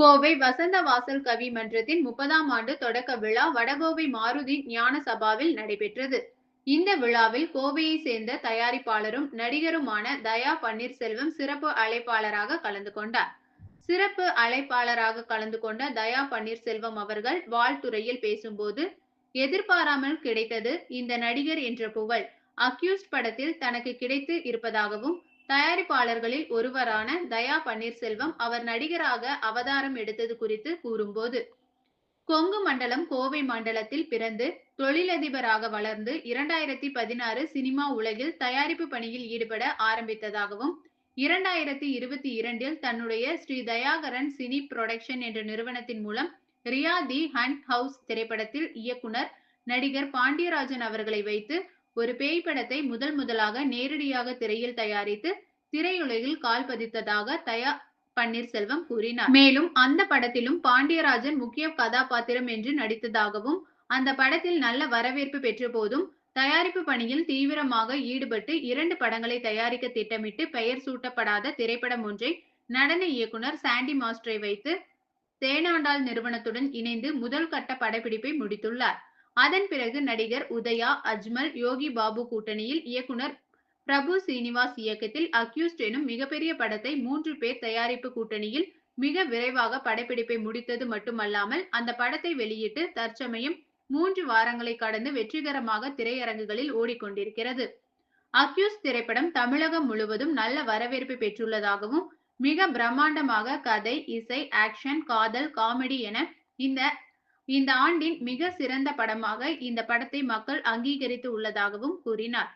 கோவை வசந்த வாசல் கவி மன்றத்தின் முப்பதாம் ஆண்டு தொடக்க விழா வடகோவை மாருதி ஞான சபாவில் நடைபெற்றது. இந்த விழாவில் கோவையை சேர்ந்த தயாரிப்பாளரும் நடிகருமான தயா பன்னீர்செல்வம் சிறப்பு அழைப்பாளராக கலந்து கொண்டார். சிறப்பு அழைப்பாளராக கலந்து கொண்ட தயா பன்னீர்செல்வம் அவர்கள் வாழ்த்துறையில் பேசும்போது எதிர்பாராமல் கிடைத்தது இந்த நடிகர் என்ற புகழ் அக்யூஸ்ட் படத்தில் தனக்கு கிடைத்து இருப்பதாகவும் தயாரிப்பாளர்களில் ஒருவரான தயா பன்னீர்செல்வம் அவர் நடிகராக அவதாரம் எடுத்தது குறித்து கூறும்போது கொங்கு மண்டலம் கோவை மண்டலத்தில் பிறந்து தொழிலதிபராக வளர்ந்து இரண்டாயிரத்தி பதினாறு சினிமா உலகில் தயாரிப்பு பணியில் ஈடுபட ஆரம்பித்ததாகவும் இரண்டாயிரத்தி இருபத்தி இரண்டில் தன்னுடைய ஸ்ரீ தயாகரன் சினி புரொடக்ஷன் என்ற நிறுவனத்தின் மூலம் ரியா தி ஹண்ட் ஹவுஸ் திரைப்படத்தில் இயக்குனர் நடிகர் பாண்டியராஜன் அவர்களை வைத்து ஒரு பேய் படத்தை முதல் முதலாக நேரடியாக திரையில் தயாரித்து திரையுலகில் கால் பதித்ததாக தயா பன்னீர்செல்வம் கூறினார். மேலும் அந்த படத்திலும் பாண்டியராஜன் முக்கிய கதாபாத்திரம் என்று நடித்ததாகவும் அந்த படத்தில் நல்ல வரவேற்பு பெற்ற போதும் தயாரிப்பு பணியில் தீவிரமாக ஈடுபட்டு இரண்டு படங்களை தயாரிக்க திட்டமிட்டு பெயர் சூட்டப்படாத திரைப்படம் ஒன்றை நடன இயக்குனர் சாண்டி மாஸ்டரை வைத்து தேனாண்டாள் நிறுவனத்துடன் இணைந்து முதல் கட்ட படப்பிடிப்பை முடித்துள்ளார். அதன் பிறகு நடிகர் உதயா அஜ்மல் யோகி பாபு கூட்டணியில் இயக்குனர் பிரபு சீனிவாஸ் இயக்கத்தில் அக்யூஸ்ட் எனும் மிகப்பெரிய படத்தை மூன்று பேர் தயாரிப்பு கூட்டணியில் மிக விரைவாக படப்பிடிப்பை முடித்தது மட்டுமல்லாமல் அந்த படத்தை வெளியிட்டு தற்சமயம் மூன்று வாரங்களை கடந்து வெற்றிகரமாக திரையரங்குகளில் ஓடிக்கொண்டிருக்கிறது. அக்யூஸ் திரைப்படம் தமிழகம் முழுவதும் நல்ல வரவேற்பை பெற்றுள்ளதாகவும் மிக பிரம்மாண்டமாக கதை இசை ஆக்ஷன் காதல் காமெடி என இந்த இந்த ஆண்டின் மிக சிறந்த படமாக இந்த படத்தை மக்கள் அங்கீகரித்து உள்ளதாகவும் கூறினார்.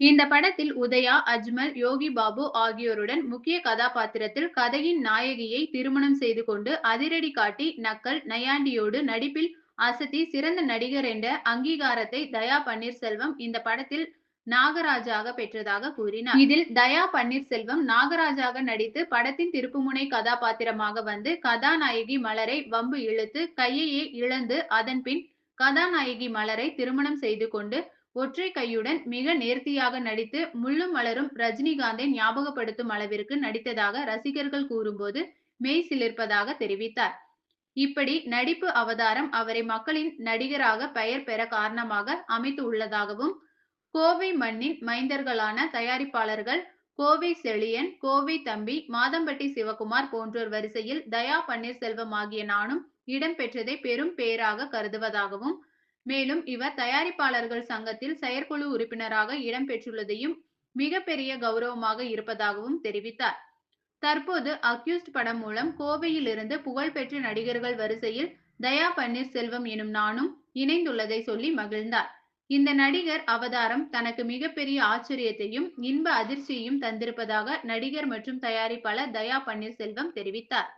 இந்த படத்தில் உதயா அஜ்மல் யோகி பாபு ஆகியோருடன் முக்கிய கதாபாத்திரத்தில் கதையின் நாயகியை திருமணம் செய்து கொண்டு அதிரடி காட்டி நக்கல் நையாண்டியோடு நடிப்பில் அசத்தி சிறந்த நடிகர் என்ற அங்கீகாரத்தை தயா பன்னீர்செல்வம் இந்த படத்தில் நாகராஜாக பெற்றதாக கூறினார். இதில் தயா பன்னீர்செல்வம் நாகராஜாக நடித்து படத்தின் திருப்புமுனை கதாபாத்திரமாக வந்து கதாநாயகி மலரை வம்பு இழுத்து கையையே இழந்து அதன் பின் கதாநாயகி மலரை திருமணம் செய்து கொண்டு ஒற்றை கையுடன் மிக நேர்த்தியாக நடித்து முள்ளும் மலரும் ரஜினிகாந்தை ஞாபகப்படுத்தும் அளவிற்கு நடித்ததாக ரசிகர்கள் கூறும்போது மெய் சிலிர்ப்பதாக தெரிவித்தார். இப்படி நடிப்பு அவதாரம் அவரை மக்களின் நடிகராக பெயர் பெற காரணமாக அமைத்து உள்ளதாகவும் கோவை மண்ணின் மைந்தர்களான தயாரிப்பாளர்கள் கோவை செழியன் கோவை தம்பி மாதம்பட்டி சிவகுமார் போன்றோர் வரிசையில் தயா பன்னீர்செல்வம் ஆகிய நானும் இடம்பெற்றதை பெரும் பேராக கருதுவதாகவும் மேலும் இவர் தயாரிப்பாளர்கள் சங்கத்தில் செயற்குழு உறுப்பினராக இடம்பெற்றுள்ளதையும் மிகப்பெரிய கௌரவமாக இருப்பதாகவும் தெரிவித்தார். தற்போது அக்யூஸ்ட் படம் மூலம் கோவையில் இருந்து புகழ்பெற்ற நடிகர்கள் வரிசையில் தயா பன்னீர்செல்வம் எனும் நானும் இணைந்துள்ளதை சொல்லி மகிழ்ந்தார். இந்த நடிகர் அவதாரம் தனக்கு மிகப்பெரிய ஆச்சரியத்தையும் இன்ப அதிர்ச்சியையும் தந்திருப்பதாக நடிகர் மற்றும் தயாரிப்பாளர் தயா பன்னீர்செல்வம் தெரிவித்தார்.